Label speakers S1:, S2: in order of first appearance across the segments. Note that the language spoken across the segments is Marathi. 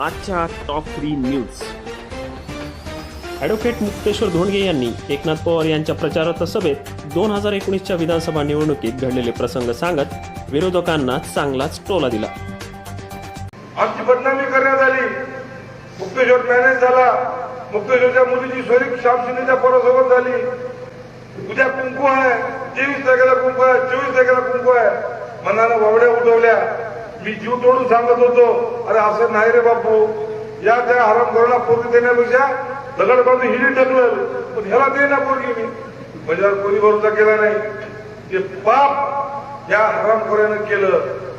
S1: आजच्या top three news advocate Mukteshwar Dhondge यांनी एकनाथ पवार यांच्या प्रचारार्थ सभेत दोन हजार एकोणीसच्या विधानसभा निवडणुकीत घडलेले प्रसंग सांगत विरोधकांना चांगलाच टोला दिला.
S2: आमची बदनामी करण्यात आली. मुक्तेश्वर मॅनेज झाला. मुक्तेश्वरच्या मुलीची सोयी श्याम शिंदेच्या पोरासोबत झाली. उद्या कुंकू आहे. तेवीस तारखेला कुंकू आहे. चोवीस तारखेला कुंकू आहे. मनानं वावड्या उठवल्या मी जीव तोडून सांगत होतो अरे असं नाही रे बापू. या त्या हरामखोराला पोरगी देण्यापेक्षा दगड बाजू हिरी टाकलं पण ह्याला दे ना पोरगी मी. माझ्यावर कोणी भरोसा केला नाही. ते पाप या हरामखोऱ्यानं केलं.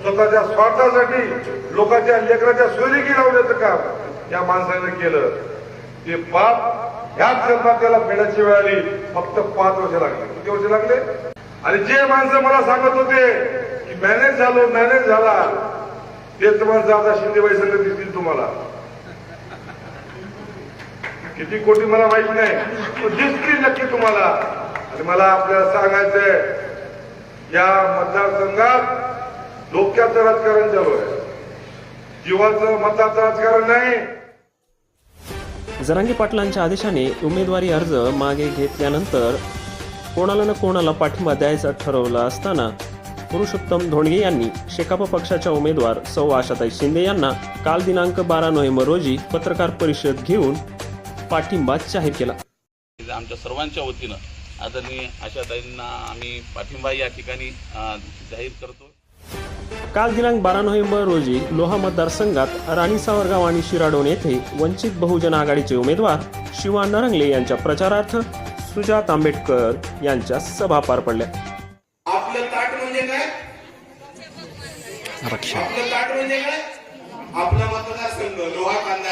S2: स्वतःच्या स्वार्थासाठी लोकांच्या लेकराच्या सोयरीकी लावण्याचं काम या माणसानं केलं. ते पाप ह्याच जन्मात त्याला फेडायची वेळ आली. फक्त पाच वर्ष लागले. किती वर्ष लागले? आणि जे माणसं मला सांगत होते की मॅनेज झालो मॅनेज झाला. तेच तुम्हाला दादा शिंदेबाई संघ दिसतील तुम्हाला. किती कोटी मला माहीत नाही दिसतील नक्की तुम्हाला. आणि मला आपल्याला सांगायचंय या मतदारसंघात डोक्याचं राजकारण चालू आहे. जीवाचं मताचं राजकारण नाही.
S1: जरांगे पाटलांच्या आदेशाने उमेदवारी अर्ज मागे घेतल्यानंतर कोणाला ना कोणाला पाठिंबा द्यायचा ठरवलं असताना पुरुषोत्तम धोंडगे यांनी शेकाप पक्षाच्या उमेदवार सौ आशाताई शिंदे यांना काल दिनांक बारा नोव्हेंबर रोजी पत्रकार परिषद घेऊन पाठिंबा जाहीर केला.
S3: आमच्या सर्वांच्या वतीनं आदरणीय आशाताईंना आम्ही पाठिंबा या ठिकाणी जाहीर करतो.
S1: काल दिनांक बारा नोव्हेंबर रोजी लोहा मतदारसंघात राणी सावरगाव आणि शिराडोन येथे वंचित बहुजन आघाडीचे उमेदवार शिवा नरंगले यांच्या प्रचारार्थ सुजात आंबेडकर यांच्या सभा पार पडल्या.
S4: आपलं ताट म्हणजे काय? आपला मतदारसंघ लोहा कांदा.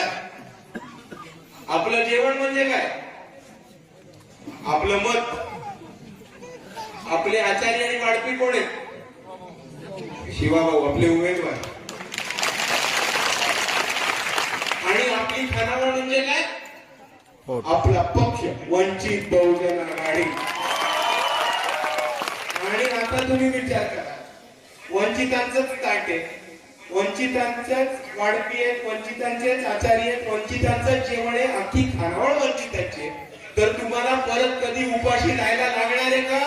S4: आपलं जेवण म्हणजे काय? आपलं मत. आपले आचार्य आणि वाढपी कोण आहेत? शिवाभाऊ आपले उमेदवार. आणि आपली खानावळ म्हणजे काय? आपला पक्ष वंचित बहुजन आघाडी. आणि आता तुम्ही विचार करा. वंचितांचंच ताट आहे. वंचितांचेच वाढपी आहेत वंचितांचेच आचारी आहेत वंचितांचं जेवण आहे अख्खी खानावळ वंचितांची तर तुम्हाला परत कधी उपाशी राहायला लागणार आहे का?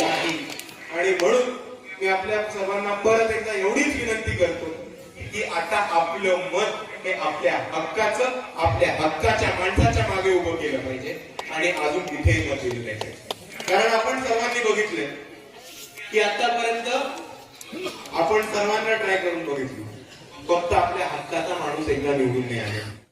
S4: नाही. आणि म्हणून मी आपल्या सर्वांना परत एकदा एवढीच विनंती करतो की आता आपलं मत हे आपल्या हक्काचं आपल्या हक्काच्या माणसाच्या मागे उभं केलं पाहिजे आणि अजून तिथेही मत दिलं पाहिजे. कारण आपण सर्वांनी बघितलंय की आतापर्यंत आपण सर्वांना ट्राय करून बघितली. फक्त आपल्या हक्काचा माणूस एकदा निवडून नाही आला.